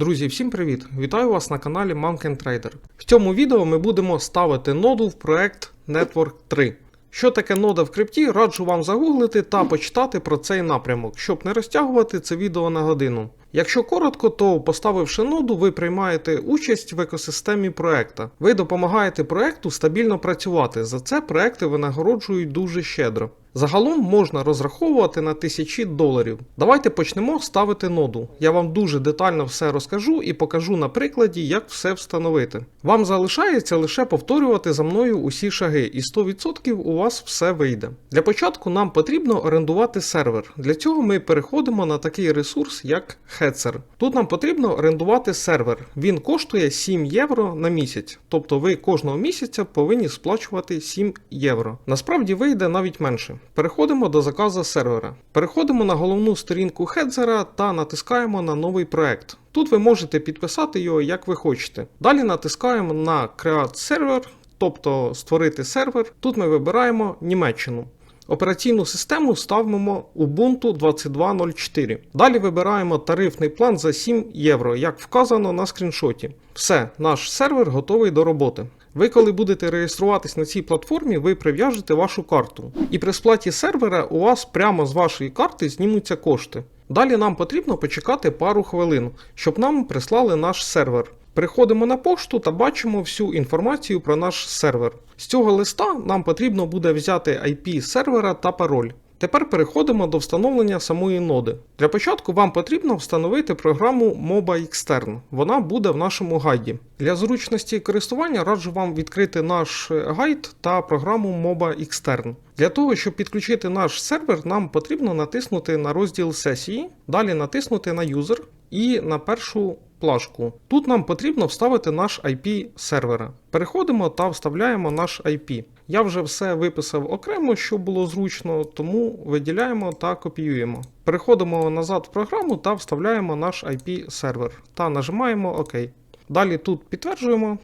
Друзі, всім привіт! Вітаю вас на каналі Mountain Trader. В цьому відео ми будемо ставити ноду в проект Network 3. Що таке нода в крипті, раджу вам загуглити та почитати про цей напрямок, щоб не розтягувати це відео на годину. Якщо коротко, то поставивши ноду, ви приймаєте участь в екосистемі проекта. Ви допомагаєте проекту стабільно працювати. За це проекти винагороджують дуже щедро. Загалом можна розраховувати на тисячі доларів. Давайте почнемо ставити ноду. Я вам дуже детально все розкажу і покажу на прикладі, як все встановити. Вам залишається лише повторювати за мною усі шаги, і 100% у вас все вийде. Для початку нам потрібно орендувати сервер. Для цього ми переходимо на такий ресурс, як Hetzer. Тут нам потрібно орендувати сервер. Він коштує 7 євро на місяць, тобто ви кожного місяця повинні сплачувати 7 євро. Насправді вийде навіть менше. Переходимо до заказу сервера. Переходимо на головну сторінку Хедзера та натискаємо на новий проект. Тут ви можете підписати його як ви хочете. Далі натискаємо на Create Server, тобто створити сервер. Тут ми вибираємо Німеччину. Операційну систему ставимо Ubuntu 22.04. Далі вибираємо тарифний план за 7 євро, як вказано на скріншоті. Все, наш сервер готовий до роботи. Ви, коли будете реєструватись на цій платформі, ви прив'яжете вашу карту. І при сплаті сервера у вас прямо з вашої карти знімуться кошти. Далі нам потрібно почекати пару хвилин, щоб нам прислали наш сервер. Переходимо на пошту та бачимо всю інформацію про наш сервер. З цього листа нам потрібно буде взяти IP сервера та пароль. Тепер переходимо до встановлення самої ноди. Для початку вам потрібно встановити програму MOBA Extern. Вона буде в нашому гайді. Для зручності користування раджу вам відкрити наш гайд та програму MOBA Extern. Для того, щоб підключити наш сервер, нам потрібно натиснути на розділ сесії, далі натиснути на User і на першу плашку. Тут нам потрібно вставити наш IP сервера. Переходимо та вставляємо наш IP. Я вже все виписав окремо, щоб було зручно, тому виділяємо та копіюємо. Переходимо назад в програму та вставляємо наш IP сервер та нажимаємо ОК. Далі тут підтверджуємо.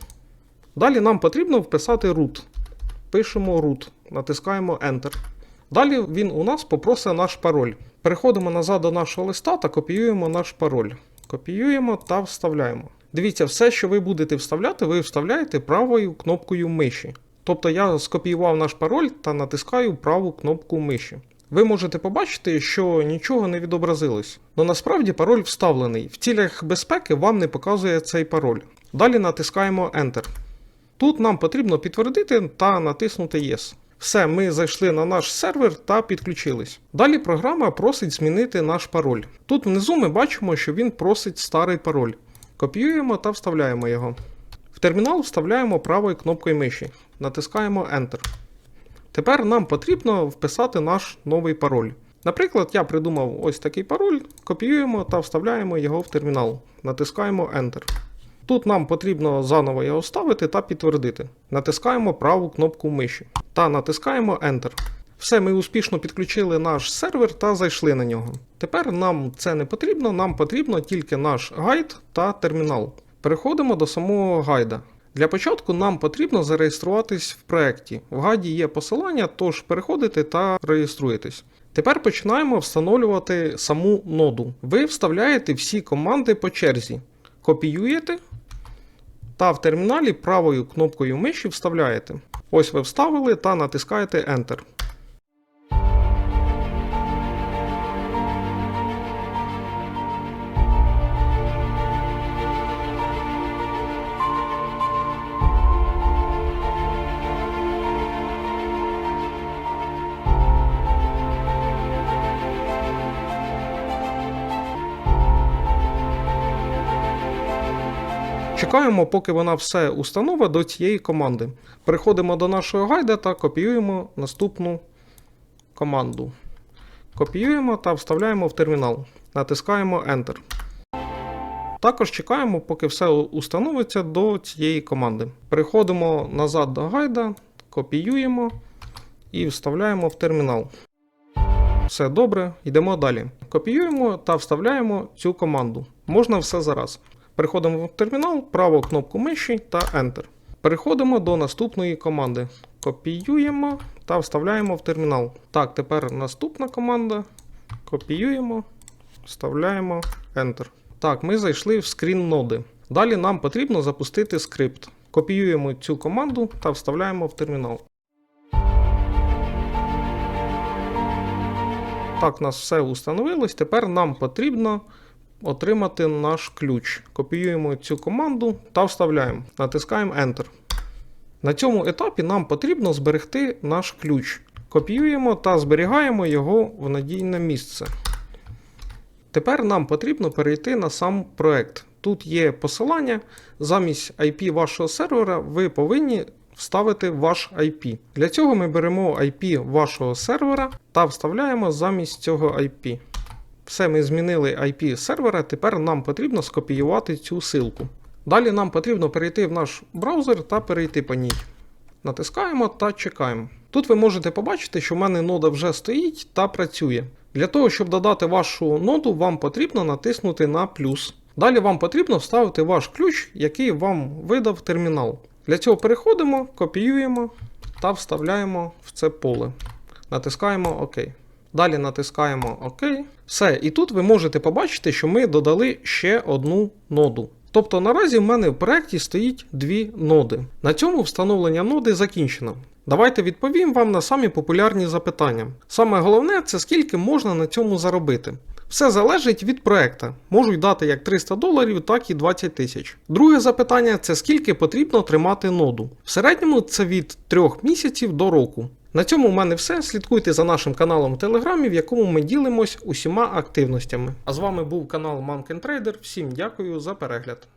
Далі нам потрібно вписати root. Пишемо root, натискаємо Enter. Далі він у нас попросить наш пароль. Переходимо назад до нашого листа та копіюємо наш пароль. Копіюємо та вставляємо. Дивіться, все, що ви будете вставляти, ви вставляєте правою кнопкою миші. Тобто я скопіював наш пароль та натискаю праву кнопку миші. Ви можете побачити, що нічого не відобразилось. Но насправді пароль вставлений. В цілях безпеки вам не показує цей пароль. Далі натискаємо Enter. Тут нам потрібно підтвердити та натиснути Yes. Все, ми зайшли на наш сервер та підключились. Далі програма просить змінити наш пароль. Тут внизу ми бачимо, що він просить старий пароль. Копіюємо та вставляємо його. В термінал вставляємо правою кнопкою миші. Натискаємо Enter. Тепер нам потрібно вписати наш новий пароль. Наприклад, я придумав ось такий пароль, копіюємо та вставляємо його в термінал. Натискаємо Enter. Тут нам потрібно заново його вставити та підтвердити. Натискаємо праву кнопку миші та натискаємо Enter. Все, ми успішно підключили наш сервер та зайшли на нього. Тепер нам це не потрібно, нам потрібно тільки наш гайд та термінал. Переходимо до самого гайда. Для початку нам потрібно зареєструватись в проєкті. В гайді є посилання, тож переходите та реєструєтесь. Тепер починаємо встановлювати саму ноду. Ви вставляєте всі команди по черзі, копіюєте та в терміналі правою кнопкою миші вставляєте. Ось ви вставили та натискаєте Enter. Чекаємо, поки вона все установить до цієї команди. Переходимо до нашого гайда та копіюємо наступну команду. Копіюємо та вставляємо в термінал. Натискаємо Enter. Також чекаємо, поки все установиться до цієї команди. Переходимо назад до гайда, копіюємо і вставляємо в термінал. Все добре, йдемо далі. Копіюємо та вставляємо цю команду. Можна все зараз. Переходимо в термінал, праву кнопку миші та Enter. Переходимо до наступної команди. Копіюємо та вставляємо в термінал. Так, тепер наступна команда. Копіюємо, вставляємо Enter. Так, ми зайшли в скрін ноди. Далі нам потрібно запустити скрипт. Копіюємо цю команду та вставляємо в термінал. Так, у нас все установилось. Тепер нам потрібно отримати наш ключ. Копіюємо цю команду та вставляємо. Натискаємо Enter. На цьому етапі нам потрібно зберегти наш ключ. Копіюємо та зберігаємо його в надійне місце. Тепер нам потрібно перейти на сам проект. Тут є посилання. Замість IP вашого сервера ви повинні вставити ваш IP. Для цього ми беремо IP вашого сервера та вставляємо замість цього IP. Все, ми змінили IP сервера, тепер нам потрібно скопіювати цю силку. Далі нам потрібно перейти в наш браузер та перейти по ній. Натискаємо та чекаємо. Тут ви можете побачити, що в мене нода вже стоїть та працює. Для того, щоб додати вашу ноду, вам потрібно натиснути на плюс. Далі вам потрібно вставити ваш ключ, який вам видав термінал. Для цього переходимо, копіюємо та вставляємо в це поле. Натискаємо ОК. Далі натискаємо ОК. Все, і тут ви можете побачити, що ми додали ще одну ноду. Тобто наразі в мене в проєкті стоїть дві ноди. На цьому встановлення ноди закінчено. Давайте відповім вам на самі популярні запитання. Саме головне це скільки можна на цьому заробити. Все залежить від проекта. Можуть дати як 300 доларів, так і 20 тисяч. Друге запитання це скільки потрібно тримати ноду. В середньому це від 3 місяців до року. На цьому в мене все. Слідкуйте за нашим каналом в Телеграмі, в якому ми ділимось усіма активностями. А з вами був канал Trader. Всім дякую за перегляд.